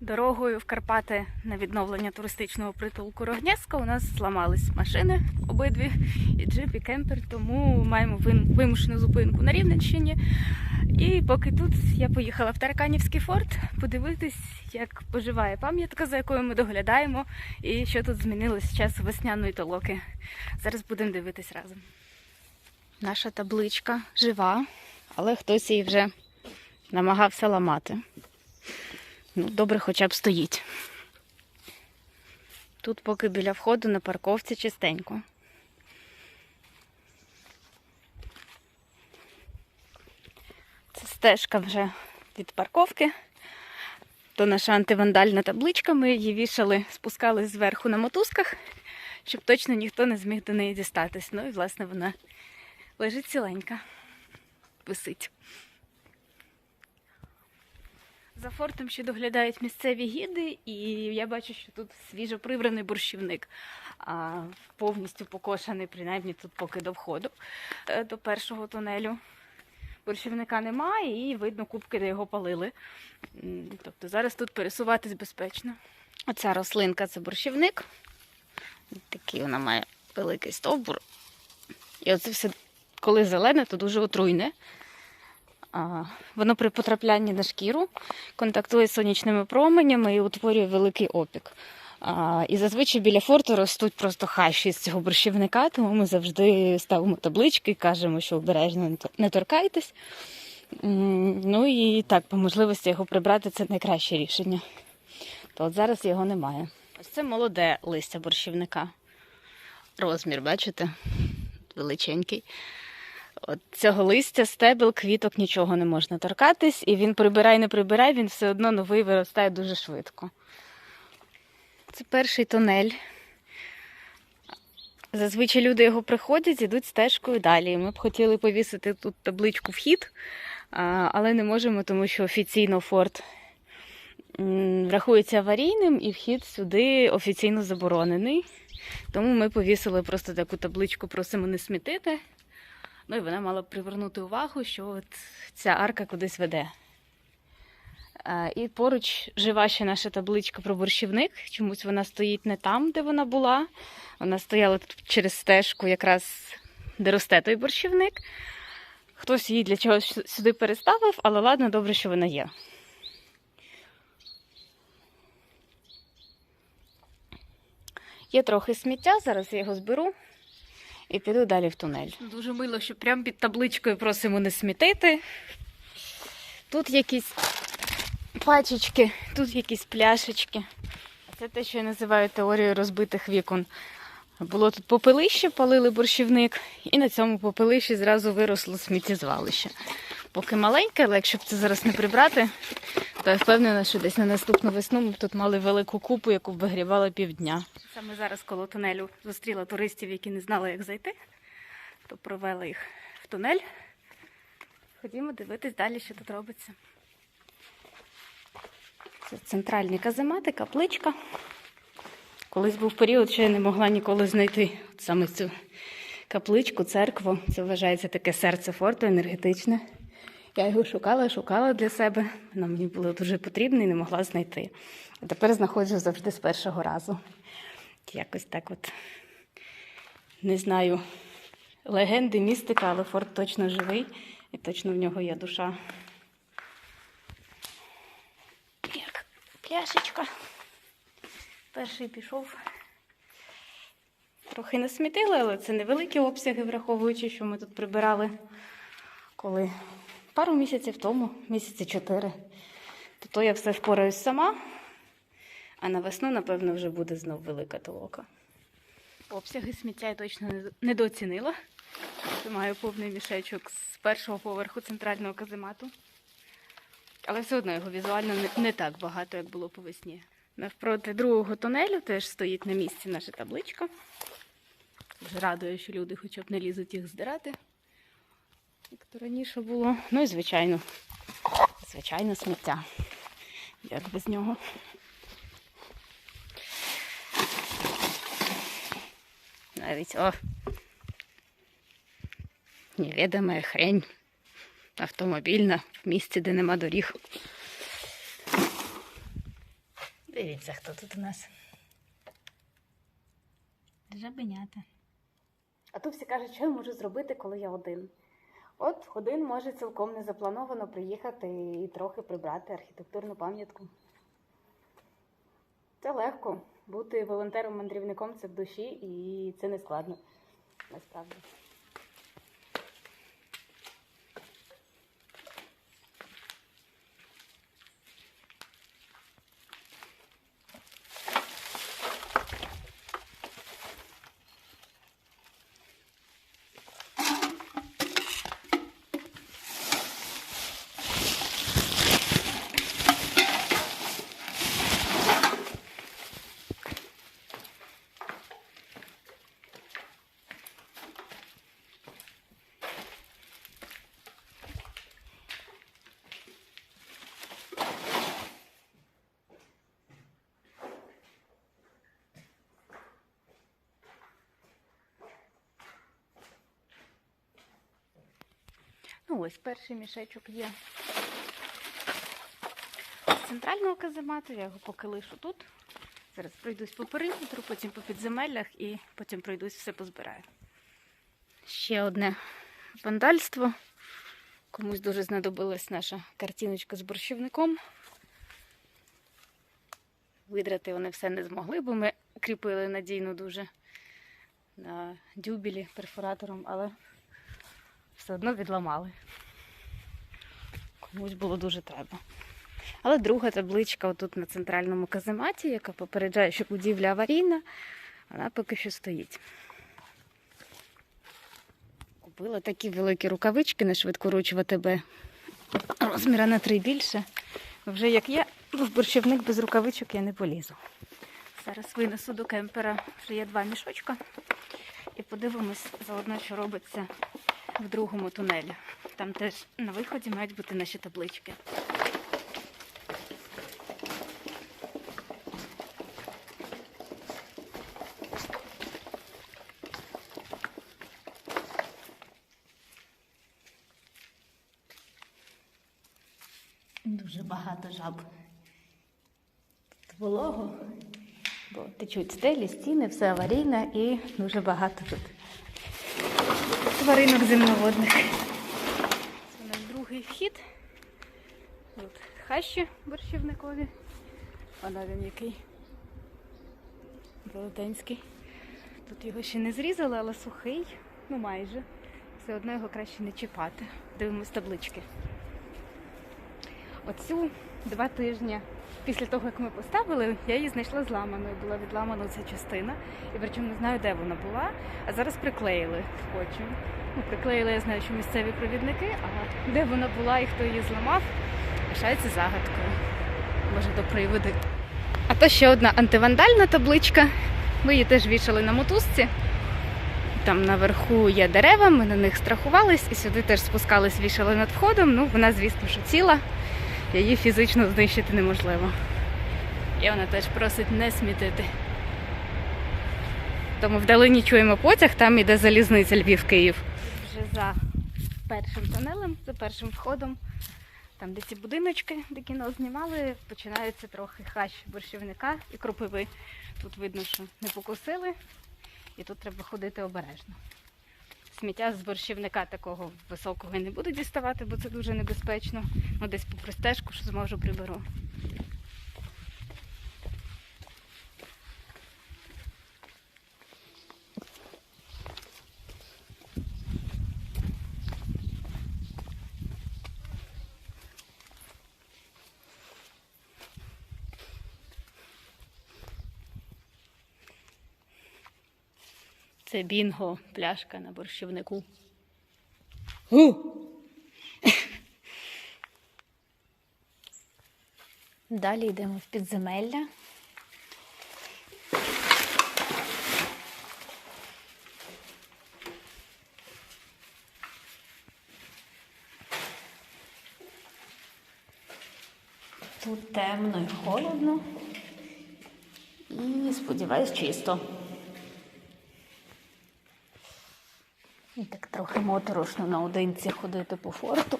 Дорогою в Карпати на відновлення туристичного притулку Рогнєска у нас зламались машини обидві, і джип, і кемпер, тому маємо вимушену зупинку на Рівненщині. І поки тут я поїхала в Тараканівський форт подивитись, як поживає пам'ятка, за якою ми доглядаємо, і що тут змінилось з часу весняної толоки. Зараз будемо дивитись разом. Наша табличка жива, але хтось її вже намагався ламати. Ну, добре, хоча б стоїть. Тут поки біля входу на парковці чистенько. Це стежка вже від парковки. То наша антивандальна табличка. Ми її вішали, спускали зверху на мотузках, щоб точно ніхто не зміг до неї дістатись. Ну і, власне, вона лежить ціленька, висить. За фортом ще доглядають місцеві гіди, і я бачу, що тут свіжо прибраний борщівник, а, повністю покошений, принаймні тут поки до входу е, до першого тунелю. Борщівника немає і видно кубки, де його палили. Тобто зараз тут пересуватись безпечно. Оця рослинка це борщівник. Такий вона має великий стовбур. І оце все, коли зелене, то дуже отруйне. Воно при потраплянні на шкіру контактує з сонячними променями і утворює великий опік. І зазвичай біля форту ростуть просто хащі з цього борщівника, тому ми завжди ставимо таблички і кажемо, що обережно не торкайтесь. Ну і так, по можливості його прибрати це найкраще рішення. То от зараз його немає. Ось це молоде листя борщівника. Розмір, бачите? Величенький. От цього листя, стебел, квіток нічого не можна торкатись, і він прибирай, не прибирай, він все одно новий виростає дуже швидко. Це перший тунель. Зазвичай люди його приходять, ідуть стежкою далі. Ми б хотіли повісити тут табличку вхід, але не можемо, тому що офіційно форт рахується аварійним і вхід сюди офіційно заборонений. Тому ми повісили просто таку табличку просимо не смітити. Ну і вона мала б привернути увагу, що от ця арка кудись веде. І поруч жива ще наша табличка про борщівник. Чомусь вона стоїть не там, де вона була. Вона стояла тут через стежку, якраз де росте той борщівник. Хтось її для чогось сюди переставив, але ладно, добре, що вона є. Є трохи сміття, зараз я його зберу і піду далі в тунель. Дуже мило, що прямо під табличкою просимо не смітити. Тут якісь пачечки, тут якісь пляшечки. Це те, що я називаю теорією розбитих вікон. Було тут попелище, палили борщівник, і на цьому попелищі зразу виросло сміттєзвалище. Поки маленьке, але якщо б це зараз не прибрати, то я впевнена, що десь на наступну весну ми б тут мали велику купу, яку б вигрівала півдня. Саме зараз коло тунелю зустріла туристів, які не знали, як зайти, то провела їх в тунель. Ходімо дивитись далі, що тут робиться. Це центральні каземати, капличка. Колись був період, що я не могла ніколи знайти саме цю капличку, церкву. Це вважається таке серце форту енергетичне. Я його шукала, шукала для себе. Воно мені було дуже потрібно і не могла знайти. А тепер знаходжу завжди з першого разу. Якось так от не знаю легенди, містика, але форт точно живий і точно в нього є душа. Як пляшечка. Перший пішов. Трохи насмітили, але це невеликі обсяги, враховуючи, що ми тут прибирали коли пару місяців тому, місяці чотири. То, то я все впораюсь сама, а на весну, напевно, вже буде знов велика толока. Обсяги сміття я точно недооцінила. Маю повний мішечок з першого поверху центрального каземату. Але все одно його візуально не, так багато, як було по весні. Навпроти другого тунелю теж стоїть на місці наша табличка. Вже радує, що люди хоча б не лізуть їх здирати, як то раніше було. Ну і звичайно, звичайно, сміття. Як без нього. Навіть о. Невідома хрень. Автомобільна в місці, де нема доріг. Дивіться, хто тут у нас. Жабенята. А тут всі кажуть, що я можу зробити, коли я один. От один може цілком незаплановано приїхати і трохи прибрати архітектурну пам'ятку. Це легко. Бути волонтером-мандрівником це в душі і це не складно. Насправді. Ось перший мішечок є. З центрального каземату я його поки лишу тут. Зараз пройдусь по периметру, потім по підземеллях і потім пройдусь все позбираю. Ще одне вандальство. Комусь дуже знадобилась наша картиночка з борщівником. Видрати вони все не змогли, бо ми кріпили надійно дуже на дюбелі перфоратором, але все одно відламали. Комусь було дуже треба. Але друга табличка отут на центральному казематі, яка попереджає, що будівля аварійна, вона поки що стоїть. Купила такі великі рукавички на швидкоруч ВТБ. Розміра на три більше. Вже як є, в борщівник без рукавичок я не полізу. Зараз винесу до кемпера, вже є два мішочка. І подивимось заодно, що робиться в другому тунелі. Там теж на виході мають бути наші таблички. Дуже багато жаб. Тут волого, бо течуть стелі, стіни, все аварійне і дуже багато тут тваринок земноводних. Це у нас другий вхід. Тут хащі борщівникові. Вона він який велетенський. Тут його ще не зрізали, але сухий, ну майже. Все одно його краще не чіпати. Дивимось таблички. Оцю два тижні після того, як ми поставили, я її знайшла зламаною. Була відламана ця частина. І причому не знаю, де вона була. А зараз приклеїли скотчем. Ну, приклеїли, я знаю, що місцеві провідники, а де вона була і хто її зламав, лишається загадкою. Може, до приводи. А то ще одна антивандальна табличка. Ми її теж вішали на мотузці. Там наверху є дерева, ми на них страхувались і сюди теж спускались, вішали над входом. Ну, вона, звісно, що ціла, її фізично знищити неможливо. І вона теж просить не смітити. Тому вдалині чуємо потяг, там іде залізниця Львів-Київ. Вже за першим тунелем, за першим входом, там, де ці будиночки, де кіно знімали, починається трохи хащ борщівника і кропиви. Тут видно, що не покусили, і тут треба ходити обережно. Сміття з борщівника такого високого не буду діставати, бо це дуже небезпечно. Ну, десь попри стежку, що зможу приберу. Це бінго, пляшка на борщівнику. Далі йдемо в підземелля. Тут темно і холодно. І сподіваюсь, чисто. І так трохи моторошно наодинці ходити по форту.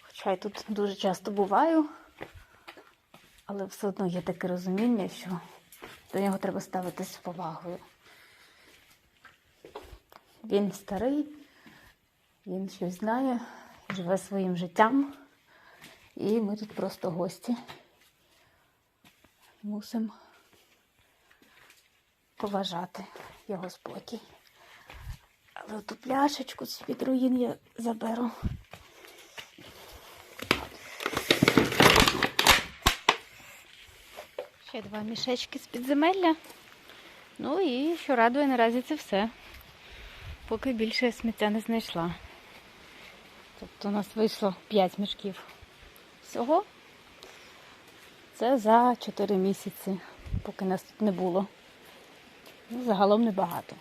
Хоча я тут дуже часто буваю, але все одно є таке розуміння, що до нього треба ставитись з повагою. Він старий, він щось знає, живе своїм життям, і ми тут просто гості. Мусимо поважати його спокій. Але ту пляшечку з-під руїн я заберу. Ще два мішечки з підземелля. Ну і що радує, наразі це все. Поки більше сміття не знайшла. Тобто у нас вийшло 5 мішків всього. Це за 4 місяці, поки нас тут не було. Ну, загалом небагато.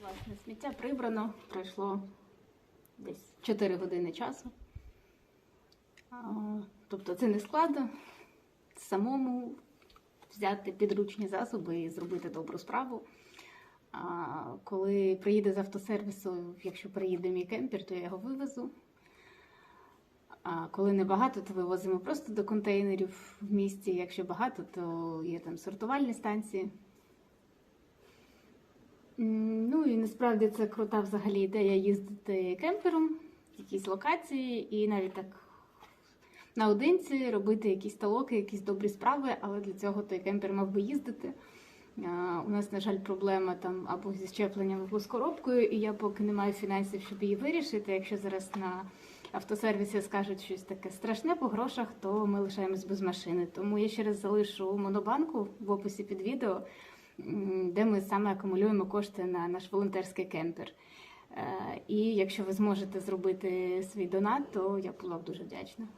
Власне, сміття прибрано, пройшло десь 4 години часу. Тобто це не складно самому взяти підручні засоби і зробити добру справу. Коли приїде з автосервісу, якщо приїде мій кемпер, то я його вивезу. А коли небагато, то вивозимо просто до контейнерів в місті. Якщо багато, то є там сортувальні станції. Ну і насправді це крута взагалі ідея їздити кемпером в якісь локації і навіть так наодинці робити якісь талоки, якісь добрі справи, але для цього той кемпер мав би їздити. У нас, на жаль, проблема там або зі щепленням, або з коробкою, і я поки не маю фінансів, щоб її вирішити. Якщо зараз на автосервісі скажуть щось таке страшне по грошах, то ми лишаємось без машини. Тому я ще раз залишу монобанку в описі під відео, де ми саме акумулюємо кошти на наш волонтерський кемпер. Е, І якщо ви зможете зробити свій донат, то я була б дуже вдячна.